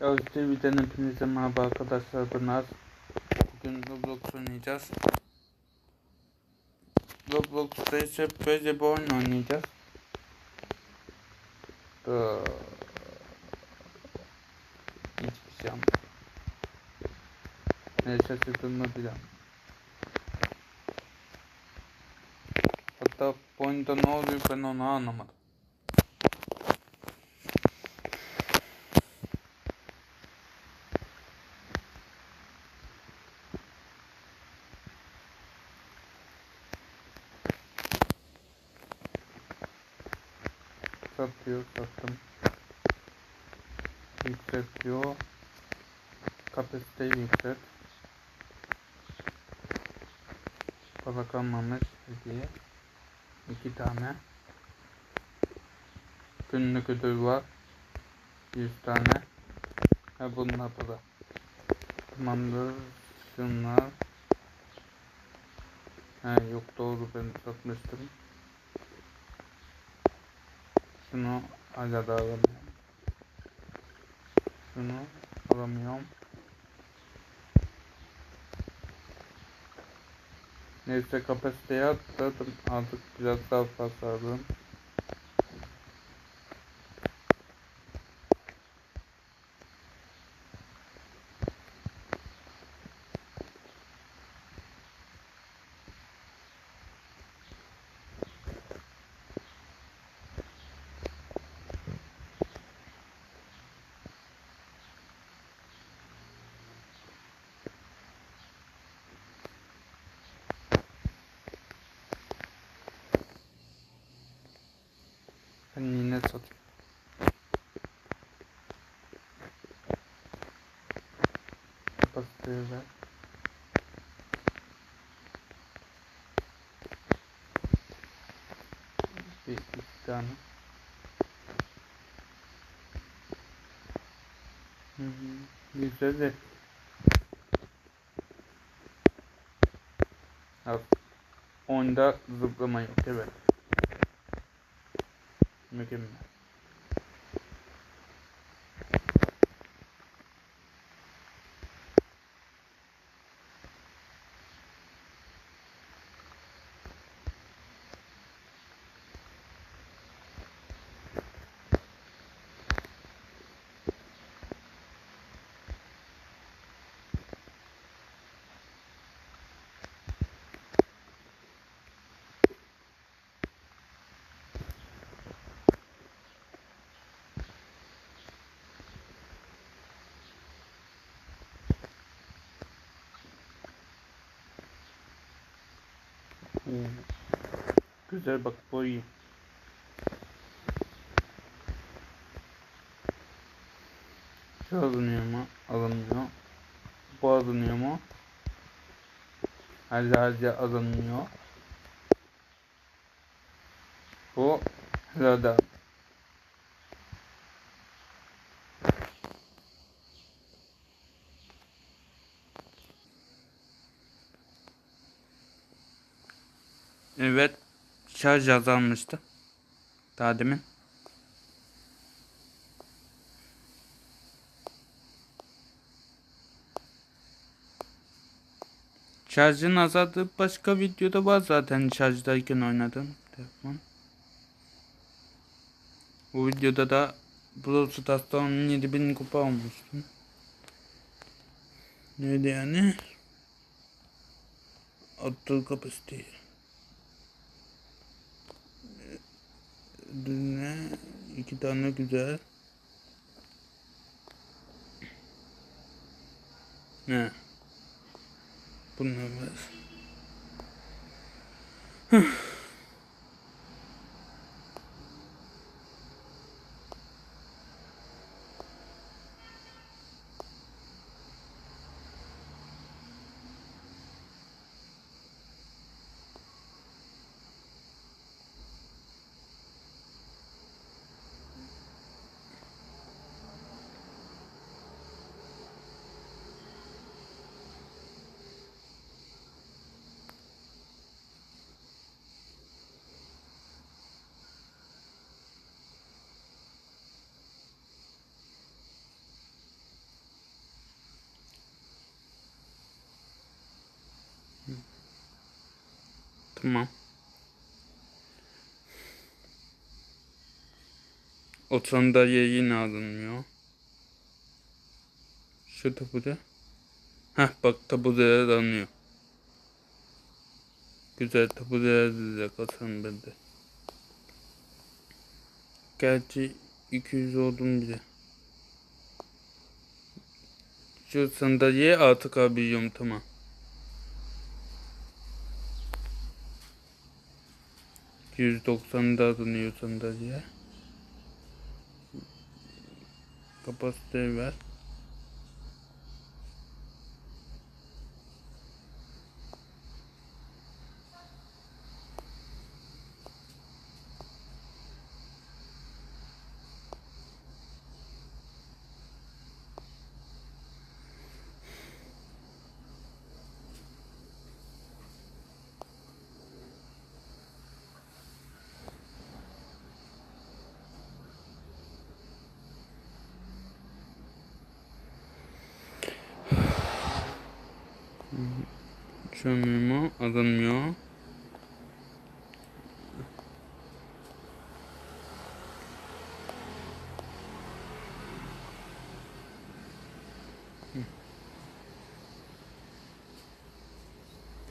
Yavuz TV'den hepinize merhaba arkadaşlar ben Az. Bugün Roblox oynayacağız. Roblox'ta ise böyle bir oyun oynayacağız. Ee, hiçbir şey anlamadım. Ne şaşırdığımı bilemem. Hatta bu oyunda ne oluyor ben onu anlamadım. Satıyor, sattım. Yükseltiyor. Kapasiteyi yükselt. Para kalmamış hediye. İki tane. Günlük ödül var. 100 tane. Ha bunlar para. Tamamdır. Şunlar. Ha yok doğru ben satmıştım. Şunu hala da alamıyorum. Şunu alamıyorum. Neyse kapasiteyi atladım. Artık biraz daha fazla aldım. Ben yine satayım. Ver. Bir iki tane. Hı hı. Güzel de. Al. Oyunda zıplama yok evet. Mükemmel. Güzel bak iyi. Şu alınıyor mu? Alınmıyor. Bu alınıyor mu? Herhalde alınmıyor. Bu herhalde Evet. Şarj azalmıştı. Daha demin. Şarjın azaldığı başka videoda var zaten şarjdayken oynadım telefon. Bu videoda da Brawl Stars'ta 17.000 kupa olmuştum. Neydi yani? Attığı kapasiteyi. Ne? İki tane güzel. Ne? Bunlar var. Tamam. O sandalye yine alınmıyor. Şu tabure. Heh bak tabureler alınıyor. Güzel tabureler de kasalım ben de. Gerçi 200 oldum bile. Şu sandalyeye artık alabiliyorum tamam. %90'da alınıyor sandalye. Kapasite ver. Açamıyor mu? Alınmıyor.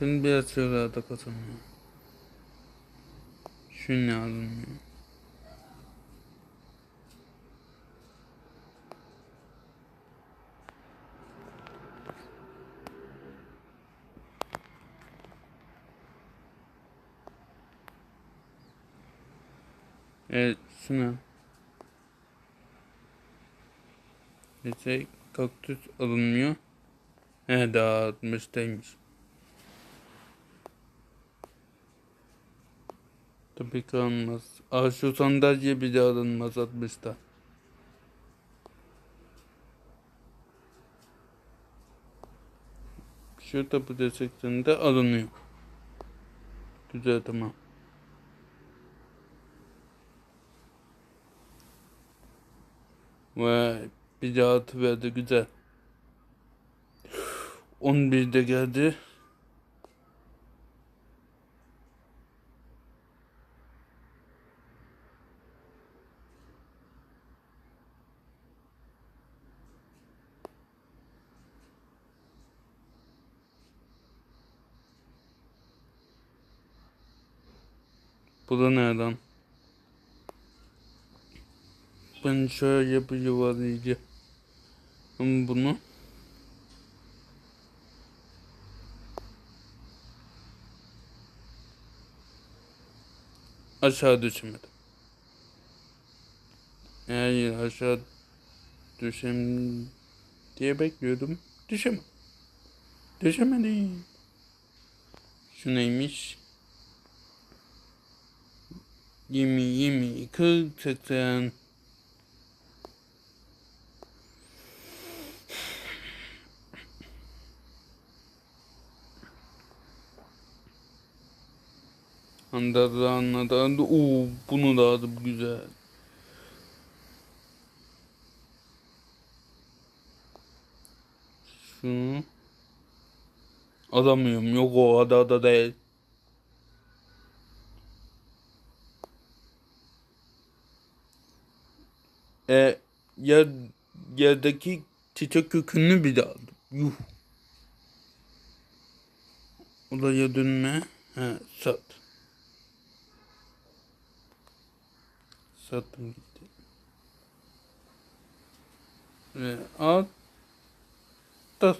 Ben biraz şuralarda kazanıyor. Şu ne alınmıyor? Evet şuna. Neyse kaktüs alınmıyor. He daha 60'taymış. Tabii ki alınmaz. Aa şu sandalye bile alınmaz 60'ta. Şu tapu desteklerinde alınıyor. Güzel tamam. Vay bir daha atıverdi güzel. 11'de geldi. Bu da nereden? Ben şöyle bir yuvarlayacağım. Bunu. Aşağı düşmedim. Yani aşağı düşem diye bekliyordum. Düşemem. Düşemedim. Şu neymiş? 20, 20, 40, 80. Anladı anladı anladı. Oo, bunu da adı güzel. Şunu alamıyorum. Yok o adada değil. E yer, yerdeki çiçek kökünü bir de aldım. Yuh. Olaya dönme. He, sat. Sattım gitti. Ve at. Da.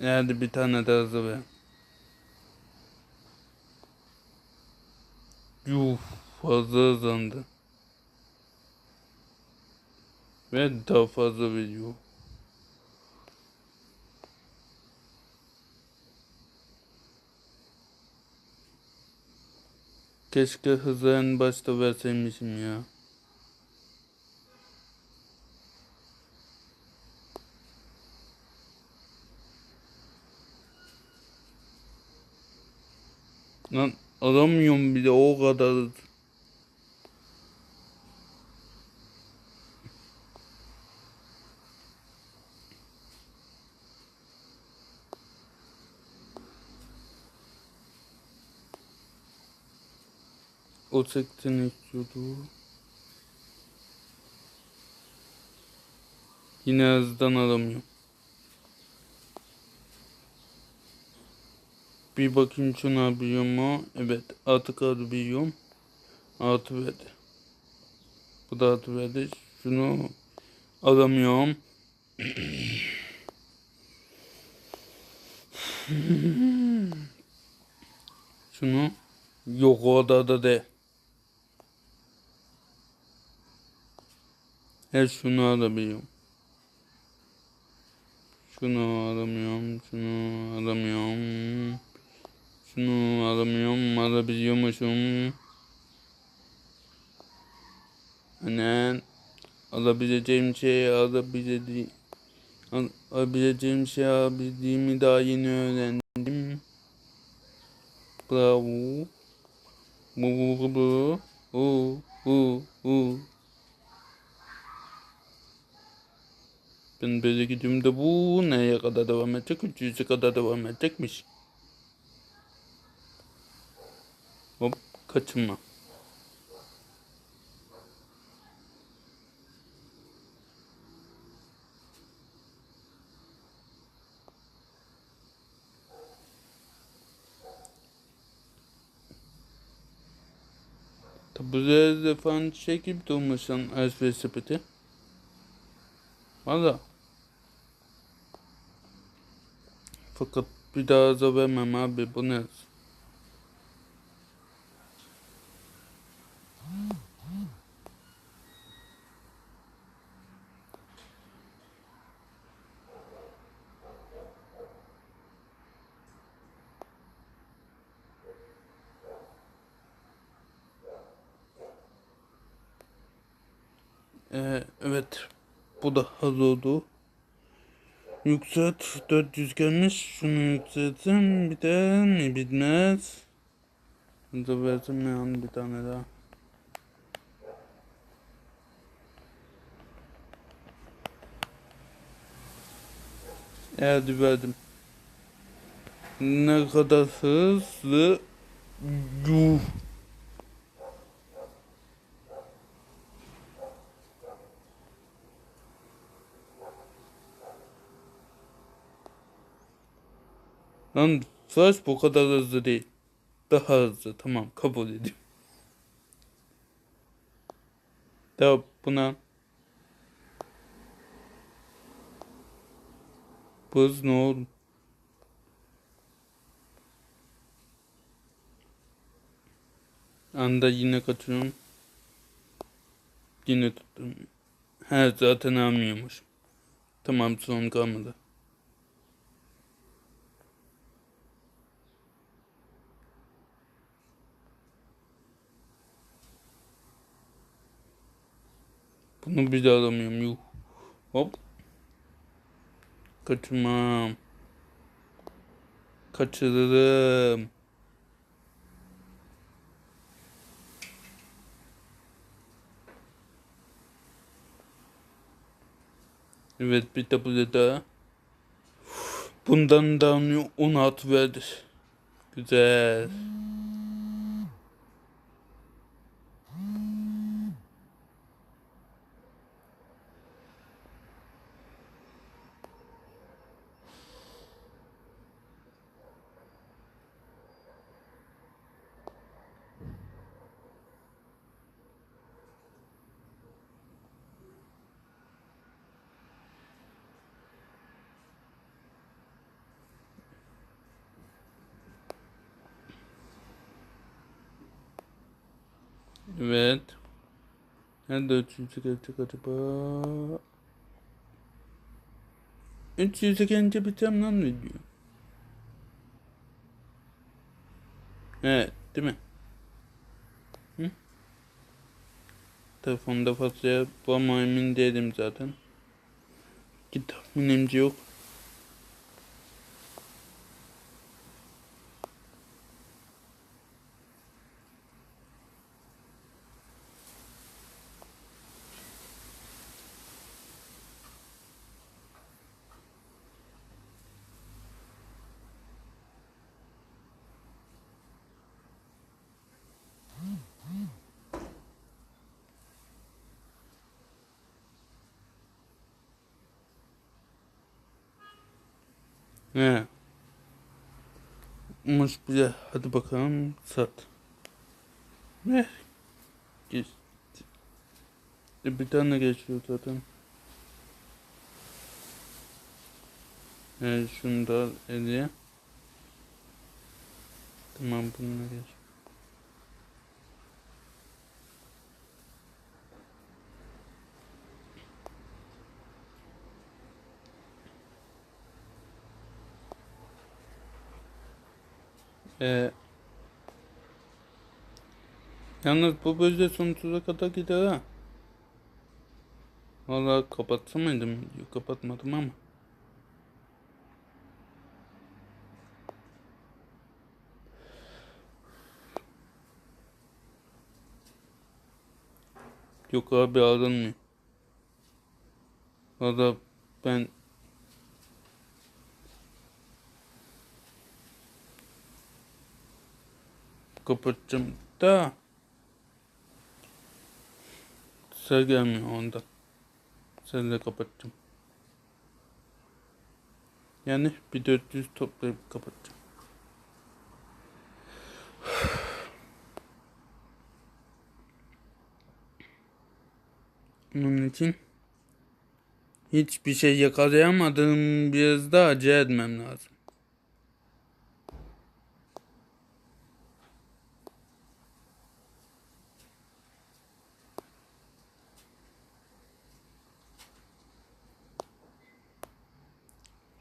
Hadi bir tane daha hızlı ver. Yuh fazla hızlandı. Ve daha fazla veriyor. Keşke hızı en başta verseymişim ya. Lan alamıyorum bir de o kadar. O 80 istiyordu. Yine hızdan alamıyorum. Bir bakayım şunu alabiliyor mu? Evet artık alabiliyorum. Artı verdi. Bu da artı verdi. Şunu alamıyorum. Şunu yok odada de. Her şunu alabiliyorum. Şunu alamıyorum. Şunu alamıyorum. Şunu alamıyorum. Alabiliyormuşum. Annen alabileceğim şey alabileceğim al, alabileceğim şey alabildiğimi daha yeni öğrendim. Bravo. Bu bu bu bu. Bu bu Ben böyle gidiğimde bu neye kadar devam edecek? 300'e kadar devam edecekmiş. Hop kaçınma. Tabi de falan şey gibi durmuşsun alışveriş sepeti. Valla. Fakat bir daha da vermem abi bu ne? Ee, evet. Bu da hazır oldu. Yükselt 400 gelmiş. Şunu yükseltsin. Bir de ne bitmez. Bunu da versin ne an bir tane daha. Evet verdim. Ne kadar hızlı Yuh. Lan Flash bu kadar hızlı değil. Daha hızlı. Tamam kabul ediyorum. Daha buna Bu hız ne oğlum? Anda yine kaçıyorum. Yine tuttum. He zaten almıyormuş. Tamam son kalmadı. Bunu bir daha alamıyorum. Yuh. Hop. Kaçırmam. Kaçırırım. Evet bir de bu da. Bundan da 16 verdi. Güzel. Evet. Nerede üçüncü gelecek acaba? Üç yüze gelince biteceğim lan video. Evet değil mi? Hı? Telefonda fazla yapmama emin değilim zaten. Ki tahminimci yok. He. Mış bile hadi bakalım sat. Ne? Geç. Bir tane geçiyor zaten. Evet şunu da hediye. Tamam bununla geç. Ee, yalnız bu böyle sonsuza kadar gider ha. Valla kapatsam mıydım? Kapatmadım ama. Yok abi alınmıyor. Valla ben kapatacağım da Sel gelmiyor ondan. Selle kapatacağım. Yani bir 400 toplayıp kapatacağım. Onun için hiçbir şey yakalayamadım. Biraz daha acele etmem lazım.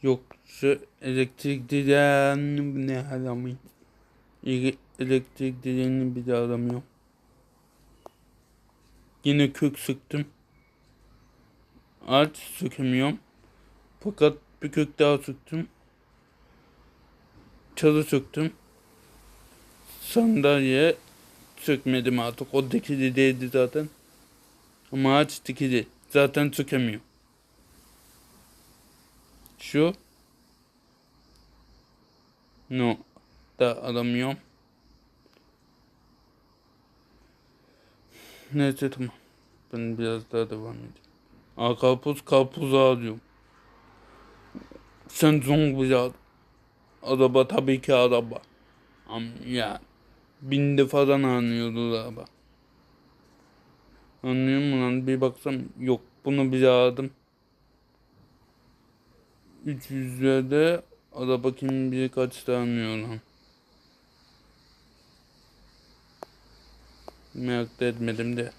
Yok şu elektrik direğini ne aramayayım. Ele- Elektrik direğini bir de aramıyorum. Yine kök sıktım. Ağaç sökemiyorum. Fakat bir kök daha söktüm. Çalı söktüm. Sandalye sökmedim artık. O dikili değildi zaten. Ama ağaç dikili. Zaten sökemiyor. Şu. No. Da alamıyorum. Neyse tamam. Ben biraz daha devam edeyim. Aa karpuz karpuzu alıyorum. Sen al. Araba tabii ki araba. Am ya. Binde falan anlıyordu araba. Anlıyor musun lan? Bir baksam yok. Bunu bile aldım. 300'lerde araba kim bilir kaç lan. Merak da etmedim de.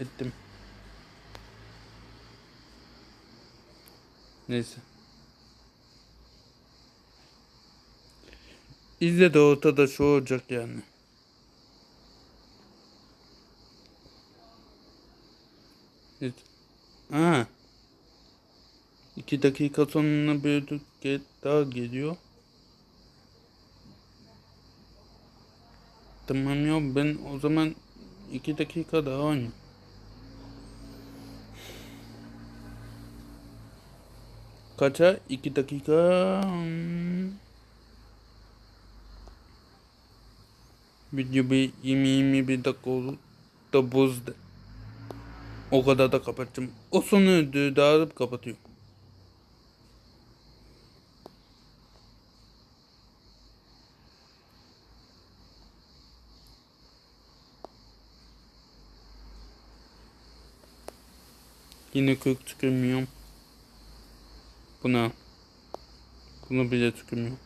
Ettim. Neyse. İzle de ortada şu olacak yani. Evet. Ha. İki dakika sonra bir get daha geliyor. Tamam ya ben o zaman iki dakika daha oynayayım. Kaça? İki dakika. Video bir 20-21 dakika olur da bozdu. O kadar da kapatacağım. O sonu dağılıp kapatıyorum. Yine kök tükürmüyorum. Buna. Bunu bile tükürmüyorum.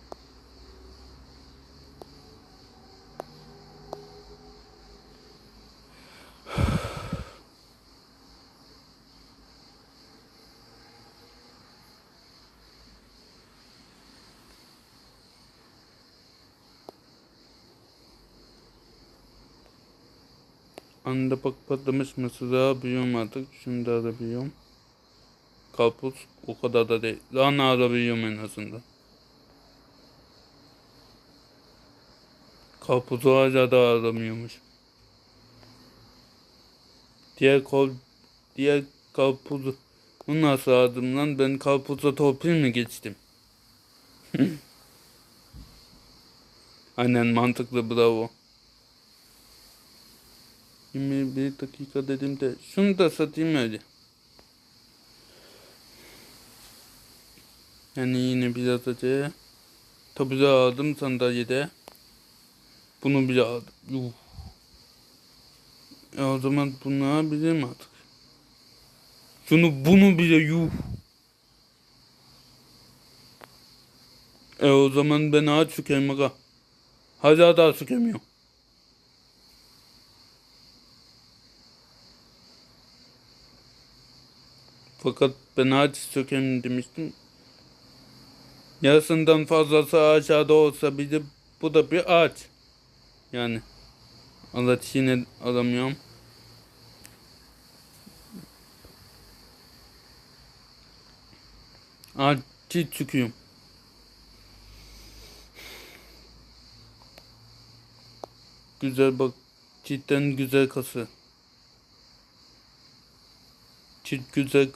Anda bak patlamış mısır daha biliyorum artık. Da arabiliyorum. Karpuz o kadar da değil. Lahana arabiliyorum en azından. Karpuzu hala da aramıyormuş. Diğer kol diğer karpuzu bunu nasıl aradım lan? Ben karpuza torpil mi geçtim? Aynen mantıklı bravo. 21 dakika dedim de şunu da satayım öyle. Yani yine biraz acı. Tabi de aldım sandalyede. Bunu bile aldım. Yuh. E o zaman bunu alabilirim artık. Şunu bunu bile yuh. E o zaman ben ağaç sükeyim aga. Hala daha sükemiyor. Fakat ben ağaç sökeyim demiştim. Yarısından fazlası aşağıda olsa bir bu da bir ağaç. Yani. Allah yine alamıyorum. Ağaçı çıkıyorum. Güzel bak. Cidden güzel kası. Çift güzel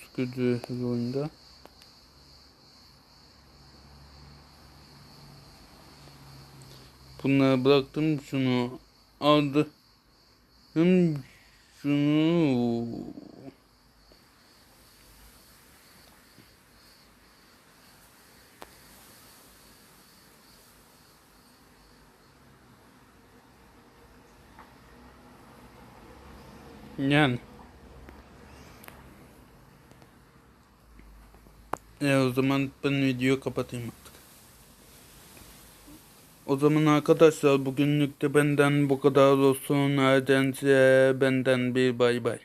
sıkıcı her oyunda. Bunları bıraktım şunu aldı. Hem şunu yani E o zaman ben videoyu kapatayım artık. O zaman arkadaşlar bugünlük de benden bu kadar olsun. Herden size benden bir bay bay.